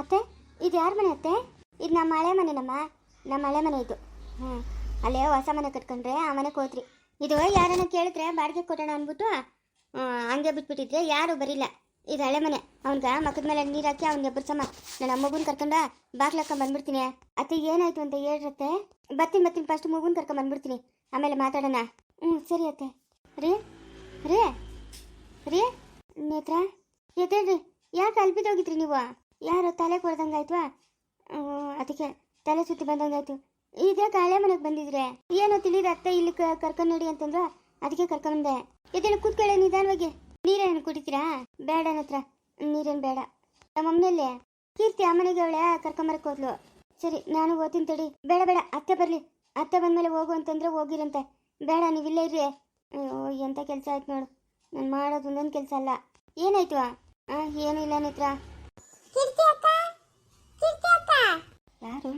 ಅತ್ತೆ, ಇದು ಯಾರ ಮನೆ ಅತ್ತೆ? ಇದು ನಮ್ಮ ಹಳೆ ಮನೆನಮ್ಮ. ನಮ್ಮ ಹಳೆ ಮನೆ ಇದು. ಹ್ಞೂ ಅಲ್ಲೇ ಹೊಸ ಮನೆ ಕಟ್ಕೊಂಡ್ರೆ ಆ ಮನೆಗೆ ಹೋದ್ರಿ. ಇದು ಯಾರನ್ನ ಕೇಳಿದ್ರೆ ಬಾಡಿಗೆ ಕೊಡೋಣ ಅಂದ್ಬಿಟ್ಟು ಹಂಗೆ ಬಿಟ್ಬಿಟ್ಟಿದ್ರೆ ಯಾರು ಬರಿಲ್ಲ. ಇದು ಹಳೆ ಮನೆ. ಅವ್ನ್ಗ ಮಕ್ಕದ ಮೇಲೆ ನೀರು ಹಾಕಿ ಅವ್ನಿಗೆ ಬಿಡ್ಸಮ್ಮ ನಾನು ಮಗುನ ಕರ್ಕೊಂಡ ಬಾಗ್ಲಕ್ಕ ಬಂದ್ಬಿಡ್ತೀನಿ. ಅತ್ತೆ, ಏನಾಯ್ತು ಅಂತ ಹೇಳ್ರತ್ತೆ? ಬರ್ತೀನಿ ಬರ್ತೀನಿ ಫಸ್ಟ್ ಮಗುನ ಕರ್ಕೊಂಡ್ ಬಂದ್ಬಿಡ್ತೀನಿ. ಆಮೇಲೆ ಮಾತಾಡೋಣ. ಹ್ಞೂ ಸರಿ ಅತ್ತೆ. ರೀ ರೀ ರೀ, ನೇತ್ರ? ಎದ್ದೇಳ್ರಿ ಯಾಕೆ ಅಲ್ಬಿದೋಗಿದ್ರಿ ನೀವು? ಯಾರು ತಲೆ ಕೊಡ್ದಂಗಾಯ್ತವಾ ಅದಕ್ಕೆ ತಲೆ ಸುತ್ತಿ ಬಂದಂಗಾಯ್ತು ಈಗ ಹಳೆ ಮನೆಗೆ ಬಂದಿದ್ರೆ? ಏನೋ ತಿಳಿದ ಅತ್ತೆ ಇಲ್ಲಿ ಕರ್ಕೊಂಡು ನೋಡಿ ಅಂತಂದ್ರ ಅದಕ್ಕೆ ಕರ್ಕೊಂಬಂದೆ ಇದನ್ನು ಕೂತ್ಕೊಳ್ಳಿ ನಿಧಾನವಾಗಿ. ನೀರೇನು ಕುಡಿತೀರಾ? ಬೇಡ ಹತ್ರ ನೀರೇನು ಬೇಡ. ನಮ್ಮಮ್ಮನಲ್ಲಿ ಕೀರ್ತಿ ಆ ಮನೆಗೆ ಅವಳೆ ಕರ್ಕೊಂಬರಕ್ ಹೋದ್ಲು. ಸರಿ, ನಾನು ಓದ್ತೀನಿ ತಡಿ. ಬೇಡ ಬೇಡ. ಅತ್ತೆ ಬರ್ಲಿ. ಅತ್ತೆ ಬಂದ್ಮೇಲೆ ಹೋಗು ಅಂತಂದ್ರೆ ಹೋಗಿರಂತೆ. ಬೇಡ, ನೀವು ಇಲ್ಲೇ ಇರ್ರಿ. ಅಯ್ಯೋ ಎಂತ ಕೆಲಸ ಆಯ್ತು ನೋಡು. ನಾನು ಮಾಡೋದು ಒಂದೊಂದು ಕೆಲಸ ಅಲ್ಲ. ಏನಾಯ್ತು ಏನೂ ಇಲ್ಲ ನೇತ್ರ ಕೀರ್ತಿ ಅಕ್ಕ ಕೀರ್ತಿ ಅಕ್ಕ ಯಾರು?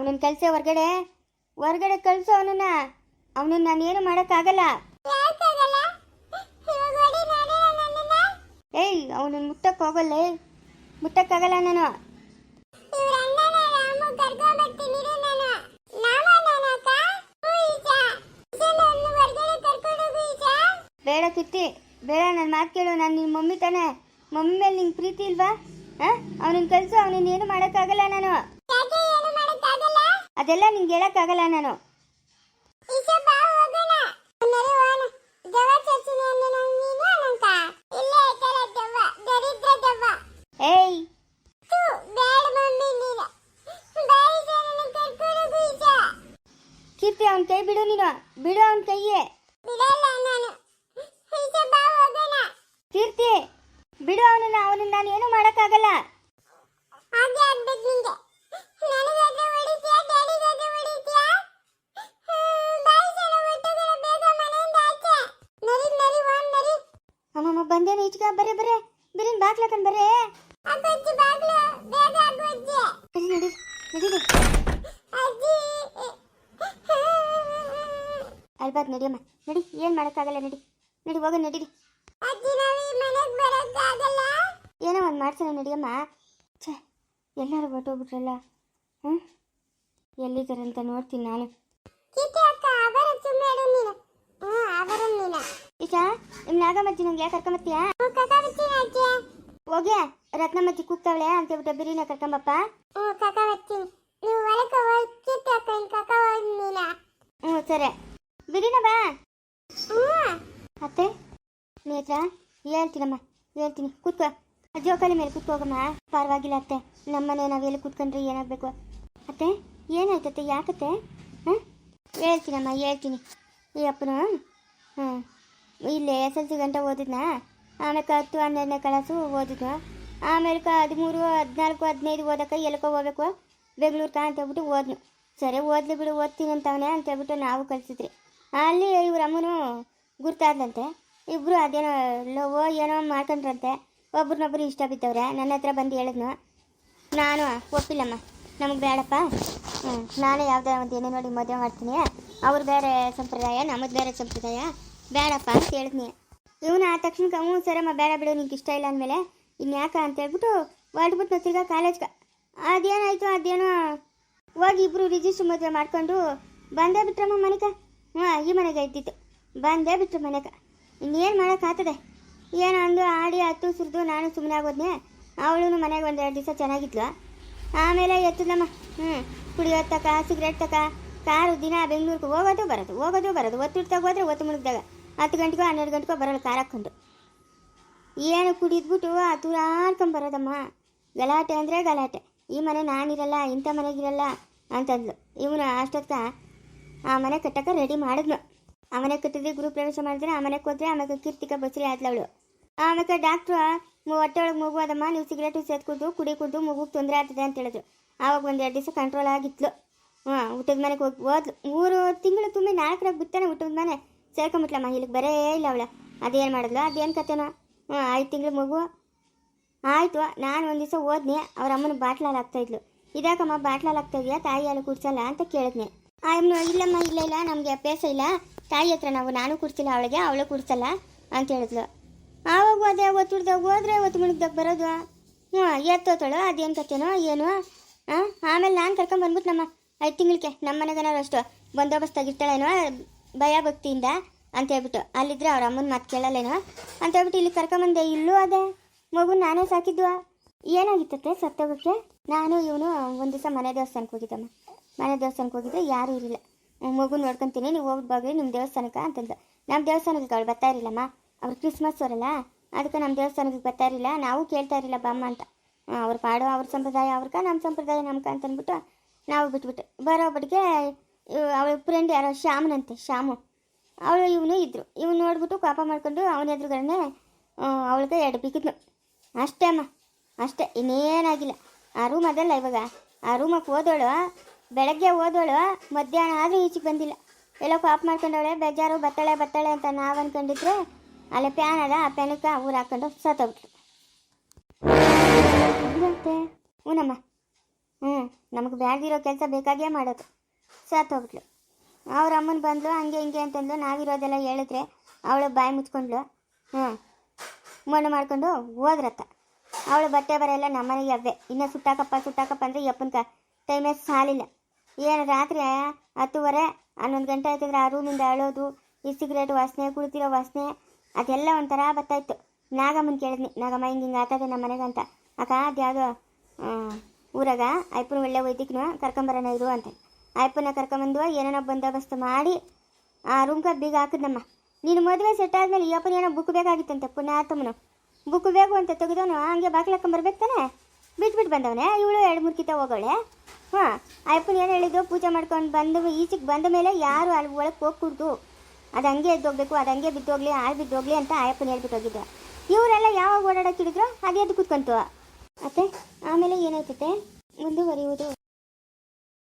ಅವನನ್ನ ಕಳ್ಸೆ ಹೊರಗಡೆ. ಹೊರ್ಗಡೆ ಕಳ್ಸು ಅವನನ್ನ. ಅವನನ್ನ ನಾನೇನು ಮಾಡೋಕ್ಕಾಗಲ್ಲ. ಏಯ್, ಅವನನ್ನ ಮುಟ್ಟಕ್ಕೆ ಹೋಗಲ್ಲ ಮುಟ್ಟಕ್ಕಾಗಲ್ಲ ನಾನು. ಬೇಡ ಕಿತ್ತಿ, ಬೇಡ ನನ್ನ ಮಾತು ಕೇಳು, ನಾನು ನಿನ್ನ ಮಮ್ಮಿ ತಾನೆ. ಮಮ್ಮಿ ಮೇಲೆ ನಿಂಗೆ ಪ್ರೀತಿ ಇಲ್ವಾ? ಹಾಂ? ಅವನನ್ನ ಕಳ್ಸು ಅವನನ್ನ ಏನು ಮಾಡೋಕ್ಕಾಗಲ್ಲ ನಾನು. ಅದೆಲ್ಲ ನಿಂಗೆ ಹೇಳೋಕ್ಕಾಗಲ್ಲ ನಾನು. ಏಯ್. ಕೀರ್ತಿ ಅವನ ಕೈ ಬಿಡು ನೀನು. ಬಿಡು ಅವನ ಕೈಯೇ. ಕೀರ್ತಿ ಬಿಡು ಅವನನ್ನ. ಅವನನ್ನ ನಾನು ಏನು ಮಾಡೋಕ್ಕಾಗಲ್ಲ. ಹಾಗೆ ಆಗ್ಬೇಕು ನಿಂಗೆ. ಬಂದೇನು ಈಚೆಗ ಬರೇ ಬರೇ ಬಿರಿನ್ ಬಾಗ್ಲಕನ್ ಬರೇ ಅಪ್ಪಜ್ಜಿ ಬಾಗ್ಲ. ಬೇಗ ಅಜ್ಜಿ. ನಡಿ ನಡಿ ನಡೀರಿ ಅಜ್ಜಿ. ಅಲ್ಬಾದ್ ನಡಿಯಮ್ಮ. ನಡಿ ಏನು ಮಾಡೋಕ್ಕಾಗಲ್ಲ ನಡಿ. ನಡಿ ಹೋಗ ನಡಿರಿ. ಅಜ್ಜಿ ನಾವು ಈ ಮನೆಗೆ ಬರೋಕ್ಕಾಗಲ್ಲ ಏನೋ ಒಂದು ಮಾಡ್ಸೋಣ ನಡಿಯಮ್ಮ. ಛೇ ಎಲ್ಲರೂ ಹೊರಟೋಗ್ಬಿಟ್ರಲ್ಲ. ಹ್ಞೂ ಎಲ್ಲಿದ್ದಾರೆ ಅಂತ ನೋಡ್ತೀನಿ ನಾನು. ಕಿಟಿ ಅಕ್ಕ ಅವರ ಸುಮ್ಮನೆ ನೀನು ಹ್ಞೂ ಅವರ ಈಚಾ ನಿಮ್ಮ ನಾಗಮ್ಮಜ್ಜಿ ನಂಗೆ ಕರ್ಕೊಂಬತ್ತೀಯಾ? ಹ್ಞೂ ಹೋಗ್ಯ ರತ್ನಮ್ಮಜ್ಜಿ ಕೂಗ್ತಾವಳೆ ಅಂತ ಹೇಳ್ಬಿಟ್ಟು ಬಿರಿನ ಕರ್ಕೊಂಬಪ್ಪ. ಹ್ಞೂ ನೀವು ಹ್ಞೂ ಸರಿ. ಬಿರಿನ ಬಾ. ಹ್ಞೂ. ಅತ್ತೆ ನೇತ್ರ ಹೇಳ್ತೀನಮ್ಮ ಹೇಳ್ತೀನಿ. ಕೂತ್ಕೋ. ಜೋಕಾಲಿ ಮೇಲೆ ಕೂತ್ಕೋಗಮ್ಮ ಪರವಾಗಿಲ್ಲ ಅತ್ತೆ. ನಮ್ಮನೆ ನಾವೆಲ್ಲ ಕೂತ್ಕೊಂಡ್ರೆ ಏನಾಗಬೇಕು? ಅತ್ತೆ ಏನಾಯ್ತತ್ತೆ ಯಾಕತ್ತೆ? ಹಾಂ ಹೇಳ್ತೀನಮ್ಮ ಹೇಳ್ತೀನಿ. ಈ ಅಪ್ಪನ ಹ್ಞೂ ಇಲ್ಲೇ ಎಸ್ ಎಲ್ ಸಿ ಗಂಟ ಓದಿದ್ನಾ? ಆಮೇಲೆ ಹತ್ತು ಹನ್ನೆರಡನೇ ಕ್ಲಾಸು ಓದಿದ್ನ ಆಮೇಲೆ ಹದಿಮೂರು, ಹದಿನಾಲ್ಕು, ಹದಿನೈದು ಓದಕ್ಕೆ ಎಲ್ಕೋ ಹೋಗ್ಬೇಕು. ಬೆಂಗಳೂರು ಅಂತ ಅಂತೇಳ್ಬಿಟ್ಟು ಓದ್ನು. ಸರಿ, ಓದ್ಲಿ ಬಿಡು, ಓದ್ತೀನಿ ಅಂತವನೇ ಅಂತ ಹೇಳ್ಬಿಟ್ಟು ನಾವು ಕಲಿಸಿದ್ರಿ. ಅಲ್ಲಿ ಇವ್ರ ಅಮ್ಮನು ಗುರ್ತಾದಂತೆ ಇಬ್ಬರು ಅದೇನೋ ಲವ್, ಏನೋ ಮಾಡ್ಕೊಂಡ್ರಂತೆ. ಒಬ್ರನ್ನೊಬ್ರು ಇಷ್ಟ ಬಿದ್ದವ್ರೆ. ನನ್ನ ಹತ್ರ ಬಂದು ಹೇಳಿದ್ನು. ನಾನು, ಒಪ್ಪಿಲ್ಲಮ್ಮ. ನಮಗೆ ಬೇಡಪ್ಪ. ಹ್ಞೂ ನಾನೇ ಯಾವುದೇ ಒಂದು ಏನೇ ನೋಡಿ ಮದುವೆ ಮಾಡ್ತೀನಿ. ಅವ್ರು ಬೇರೆ ಸಂಪ್ರದಾಯ, ನಮ್ಮದು ಬೇರೆ ಸಂಪ್ರದಾಯ. ಬೇಡಪ್ಪ ಅಂತ ಹೇಳಿದ್ನಿ. ಇವನು ಆ ತಕ್ಷಣಕ್ಕೆ, ಹ್ಞೂ ಸರಮ್ಮ, ಬೇಡ ಬಿಡು, ನಿಂಗೆ ಇಷ್ಟ ಇಲ್ಲ ಅಂದಮೇಲೆ ಇನ್ಯಾಕ ಅಂತ ಹೇಳ್ಬಿಟ್ಟು ಹೊರಟ್ಬಿಟ್ಟು ತಿರ್ಗಾ ಕಾಲೇಜ್ಗೆ ಅದೇನಾಯಿತು, ಅದೇನೋ, ಹೋಗಿ ಇಬ್ಬರು ರಿಜಿಸ್ಟ್ರ್ ಮದುವೆ ಮಾಡ್ಕೊಂಡು, ಬಂದೇ ಬಿಟ್ರಮ್ಮ ಮನೆಗೆ. ಹ್ಞೂ, ಈ ಮನೆಗೆ ಇದ್ದಿತ್ತು ಬಂದೇ ಬಿಟ್ರು ಮನೆಗೆ. ಇನ್ನೇನು ಮಾಡೋಕ್ಕಾಗ್ತದೆ ಏನೋ ಅಂದು ಆಡಿ, ಹತ್ತು, ಸುರಿದು, ನಾನು ಸುಮ್ಮನೆ ಆಗೋದ್ನೆ. ಅವಳು ಮನೆಗೆ ಒಂದು ಎರಡು ದಿವಸ ಚೆನ್ನಾಗಿದ್ಲು. ಆಮೇಲೆ ಎತ್ತದಮ್ಮ ಹ್ಞೂ ಕುಡಿಯೋ ತಕ ಸಿಗರೇಟ್ ತಕ, ಕಾರು ದಿನ ಬೆಂಗಳೂರಿಗೆ ಹೋಗೋದು, ಬರೋದು ಹೋಗೋದು, ಬರೋದು. ಒತ್ತಿಡ್ತಾಗ ಹೋದ್ರೆ ಒತ್ತು ಮುಳುಗ್ದಾಗ. ಹತ್ತು ಗಂಟೆಗೋ, ಹನ್ನೆರಡು ಗಂಟೆಗೋ ಬರೋಲ್ಲ ಕಾರ್ ಹಾಕ್ಕೊಂಡು. ಏನು ಕುಡಿದ್ಬಿಟ್ಟು ಆ ದೂರ ಆಡ್ಕೊಂಡ್ ಬರೋದಮ್ಮ. ಗಲಾಟೆ ಅಂದರೆ ಗಲಾಟೆ. ಈ ಮನೆ ನಾನಿರಲ್ಲ, ಇಂಥ ಮನೆಗಿರಲ್ಲ ಅಂತಂದ್ಲು. ಇವನು ಅಷ್ಟೊತ್ತ ಆ ಮನೆ ಕಟ್ಟಕ್ಕೆ ರೆಡಿ ಮಾಡಿದ್ನು ಆ ಮನೆ ಕಟ್ಟಿದ್ರೆ ಗುರು ಪ್ರವೇಶ ಮಾಡಿದ್ರೆ ಆ ಮನೆಗೆ ಹೋದ್ರೆ ಆಮೇಲೆ ಕೀರ್ತಿಕ ಬಸರಿ ಆದ್ಲವಳು ಆಮೇಲೆ ಡಾಕ್ಟ್ರು ಹೊಟ್ಟೆ ಒಳಗೆ ಮಗು ಅದಮ್ಮ, ನೀವು ಸಿಗರೇಟು ಸೇದ್ಕೊಡ್ದು ಕುಡಿ ಕುಡ್ದು ಮಗುಗೆ ತೊಂದರೆ ಆಗ್ತದೆ ಅಂತ ಹೇಳಿದ್ರು. ಆವಾಗ ಒಂದು ಎರಡು ದಿವಸ ಕಂಟ್ರೋಲ್ ಆಗಿತ್ತು ಹಾಂ ಊಟದ ಮನೆಗೆ ಹೋಗಿ ಹೋದ್ಲು. ಮೂರು ತಿಂಗಳು ತುಂಬಿ ನಾಲ್ಕರಾಗ ಬಿತ್ತಾನೆ ಊಟದ ಮನೆ. ಸೇರ್ಕೊಂಬಿಟ್ಲಮ್ಮ ಇಲ್ಲಿಗೆ ಬರೇ ಇಲ್ಲ ಅವಳ. ಅದೇನು ಮಾಡಿದ್ಲು? ಅದೇನು ಕತೆನೋ? ಹ್ಞೂ ಐದು ತಿಂಗಳು ಮಗು. ಆಯಿತು, ನಾನು ಒಂದು ದಿವಸ ಓದ್ನಿ ಅವ್ರ ಅಮ್ಮನ ಬಾಟ್ಲಲ್ಲಿ ಹಾಕ್ತಾಯಿದ್ಲು ಇದಾಕಮ್ಮ ಬಾಟ್ಲಲ್ಲಿ ಹಾಕ್ತಾಯಿದ್ಯಾ ತಾಯಿ ಅಲ್ಲಿ ಕುಡ್ಸಲ್ಲ ಅಂತ ಕೇಳಿದ್ನಿ. ಅಮ್ಮ, ಇಲ್ಲಮ್ಮ, ಇಲ್ಲ ಇಲ್ಲ, ನಮಗೆ ಅಭ್ಯಾಸ ಇಲ್ಲ. ತಾಯಿ ಹತ್ರ ನಾವು ನಾನು ಕುಡ್ಸಿಲ್ಲ ಅವಳಿಗೆ, ಅವಳು ಕುಡ್ಸಲ್ಲ ಅಂತ ಹೇಳಿದ್ಲು. ಆವಾಗ ಹೋದೆ ಒತ್ತುಡ್ದಾಗ ಹೋದ್ರೆ ಒತ್ತು ಮುಳುಗ್ದಾಗ ಬರೋದು? ಹ್ಞೂ ಎತ್ತೋತಳು, ಅದೇನು ಕತ್ತೇನೋ ಏನು? ಹಾಂ ಆಮೇಲೆ ನಾನು ಕರ್ಕೊಂಬಂದ್ಬಿಟ್ಟು ನಮ್ಮ ಐದು ತಿಂಗಳಿಗೆ. ನಮ್ಮ ಮನೆಗನಾರು ಅಷ್ಟು ಬಂದೋಬಸ್ತಾಗಿರ್ತಾಳೇನೋ ಭಯ ಭಕ್ತಿಯಿಂದ ಅಂತ ಹೇಳ್ಬಿಟ್ಟು, ಅಲ್ಲಿದ್ರೆ ಅವ್ರ ಅಮ್ಮನ ಮಾತು ಕೇಳಲ್ಲೇನೋ? ಅಂತ ಹೇಳ್ಬಿಟ್ಟು ಇಲ್ಲಿ ಕರ್ಕೊಂಬಂದೆ, ಇಲ್ಲೂ ಅದೇ, ಮಗು ನಾನೇ ಸಾಕಿದ್ವ. ಏನಾಗಿತ್ತತ್ತೆ ಸತ್ತೋಗಕ್ಕೆ ನಾನು ಇವನು ಒಂದು ದಿವಸ ಮನೆ ದೇವಸ್ಥಾನಕ್ಕೆ ಹೋಗಿದ್ದಮ್ಮ. ಮನೆ ದೇವಸ್ಥಾನಕ್ಕೆ ಹೋಗಿದ್ದೆ ಯಾರೂ ಇರಲಿಲ್ಲ. ಮಗು ನೋಡ್ಕೊತೀನಿ, ನೀವು ಹೋಗ್ಬಾಗ್ರಿ ನಿಮ್ಮ ದೇವಸ್ಥಾನಕ್ಕೆ ಅಂತಂದು ನಮ್ಮ ದೇವಸ್ಥಾನಕ್ಕೆ ಅವಳು ಬರ್ತಾ ಇರಲಿಲ್ಲಮ್ಮ. ಅವ್ರು ಕ್ರಿಸ್ಮಸ್ ಅವರಲ್ಲ, ಅದಕ್ಕೆ ನಮ್ಮ ದೇವಸ್ಥಾನಕ್ಕೆ ಬರ್ತಾ ಇರಲಿಲ್ಲ. ನಾವು ಕೇಳ್ತಾ ಇರಲಿಲ್ಲ, ಬಮ್ಮ ಅಂತ. ಅವ್ರು ಪಾಡೋ ಅವ್ರ ಸಂಪ್ರದಾಯ ಅವ್ರಕ ನಮ್ಮ ಸಂಪ್ರದಾಯ ನಮ್ಕ ಅಂತಂದ್ಬಿಟ್ಟು ನಾವು ಬಿಟ್ಬಿಟ್ಟು ಬರೋ ಅವಳ ಫ್ರೆಂಡ್ ಯಾರೋ ಶ್ಯಾಮನಂತೆ ಶ್ಯಾಮು. ಅವಳು ಇವನು ಇದ್ರು. ಇವನು ನೋಡ್ಬಿಟ್ಟು ಕೋಪ ಮಾಡ್ಕೊಂಡು ಅವನ ಎದುರುಗಡೆ ಅವಳಿಗೆ ಎರಡು ಬಿಕ್ಕಿದ್ನು ಅಷ್ಟೇ ಅಮ್ಮ. ಅಷ್ಟೇ. ಇನ್ನೇನಾಗಿಲ್ಲ. ಆ ರೂಮ್ ಅದಲ್ಲ ಇವಾಗ. ಆ ರೂಮಕ್ಕೆ ಓದೋಳು ಬೆಳಗ್ಗೆ ಓದೋಳು ಮಧ್ಯಾಹ್ನ ಆದರೂ ಈಚೆಗೆ ಬಂದಿಲ್ಲ. ಎಲ್ಲ ಕಾಪ್ ಮಾಡ್ಕೊಂಡವಳೆ, ಬೇಜಾರು, ಬತ್ತಾಳೆ ಬತ್ತಾಳೆ ಅಂತ ನಾವು ಅನ್ಕೊಂಡಿದ್ರೆ, ಅಲ್ಲೇ ಪ್ಯಾನ್ ಅದ ಆ ಪ್ಯಾನಕ್ಕೆ ಊರು ಹಾಕೊಂಡು ಸತ್ತೋಗ್ಬಿಟ್ರು ಹ್ಞೂನಮ್ಮ. ಹ್ಞೂ ನಮಗೆ ಬ್ಯಾಗಿರೋ ಕೆಲಸ ಬೇಕಾಗೇ ಮಾಡೋದು. ಸತ್ತೋಗ್ಬಿಟ್ಲು ಅವ್ರ ಅಮ್ಮನ ಬಂದ್ಲು, ಹಂಗೆ ಹಿಂಗೆ ಅಂತಂದು ನಾವಿರೋದೆಲ್ಲ ಹೇಳಿದ್ರೆ ಅವಳು ಬಾಯಿ ಮುಚ್ಕೊಂಡ್ಲು ಹ್ಞೂ ಮಣ್ಣು ಮಾಡ್ಕೊಂಡು ಹೋದ್ರತ್ತ. ಅವಳು ಬಟ್ಟೆ ಬರ ಎಲ್ಲ ನಮ್ಮನೆಗೆ ಅವೇ. ಇನ್ನು ಸುಟ್ಟಾಕಪ್ಪ ಸುಟ್ಟಾಕಪ್ಪ ಅಂದರೆ ಯಪ್ಪನ್ಕ ಟೈಮೇ ಸಾಲಿಲ್ಲ. ಏನು ರಾತ್ರಿ ಹತ್ತುವರೆ, ಹನ್ನೊಂದು ಗಂಟೆ ಆಯ್ತಿದ್ರೆ ಆ ರೂಮಿಂದ ಅಳೋದು, ಈ ಸಿಗರೇಟ್ ವಾಸನೆ ಕುಳಿತಿರೋ ವಾಸನೆ, ಅದೆಲ್ಲ ಒಂಥರ ಬರ್ತಾಯಿತ್ತು. ನಾಗಮ್ಮನ ಕೇಳಿದ್ನಿ, ನಾಗಮ್ಮ ಹಿಂಗೆ ಹಿಂಗೆ ಆತದೆ ನಮ್ಮ ಮನೆಗೆ ಅಂತ. ಅಕ್ಕ ಅದ್ಯಾವುದೋ ಊರಾಗ ಅಯ್ಯಪ್ಪನ ಒಳ್ಳೆ ವೈದ್ಯಕನು ಕರ್ಕೊಂಬರೋಣ ಇರು ಅಂತ. ಅಯ್ಯಪ್ಪನ ಕರ್ಕೊಂಬಂದು ಏನೇನೋ ಬಂದೋಬಸ್ತ್ ಮಾಡಿ, ಆ ರೂಮ್ ಕಾರ್ ಬೀಗ ಹಾಕಿದ್ನಮ್ಮ. ನೀನು ಮದುವೆ ಸೆಟ್ ಆದ್ಮೇಲೆ ಈ ಅಪ್ಪನ ಏನೋ ಬುಕ್ ಬೇಕಾಗಿತ್ತಂತೆ, ಪುಣ್ಯಾತ್ಮನು. ಬುಕ್ ಬೇಕು ಅಂತ ತೆಗೆದವನು, ಹಂಗೆ ಬಾಗಿಲು ಹಾಕೊಂಬರ್ಬೇಕು ತಾನೆ? ಬಿಟ್ಬಿಟ್ಟು ಬಂದವನೇ, ಇವಳು ಎರಡು ಮೂರು ಕಿತ್ತ ಹೋಗೋಳೆ. ಹಾಂ ಅಯ್ಯಪ್ಪನ ಏನು ಹೇಳಿದ್ದು? ಪೂಜೆ ಮಾಡ್ಕೊಂಡು ಬಂದು, ಈಚೆಗೆ ಬಂದ ಮೇಲೆ ಯಾರು ಅಲ್ಲಿ ಒಳಗೆ ಹೋಗ್ಕೂಡ್ದು. ಅದು ಹಂಗೆ ಎದ್ದೋಗ್ಬೇಕು ಅದು ಹಂಗೆ ಬಿದ್ದೋಗ್ಲಿ ಹಾಳು ಬಿದ್ದೋಗ್ಲಿ ಅಂತ ಅಯ್ಯಪ್ಪನ ಹೇಳ್ಬಿಟ್ಟು ಹೋಗಿದ್ದ. ಇವರೆಲ್ಲ ಯಾವಾಗ ಓಡಾಡೋಕ್ಕಿಡಿದ್ರು ಅದೇ ಎದ್ದು ಕೂತ್ಕೊಂತು. ಅತ್ತೆ, ಆಮೇಲೆ ಏನಾಯ್ತತೆ ಮುಂದುವರಿಯುವುದು.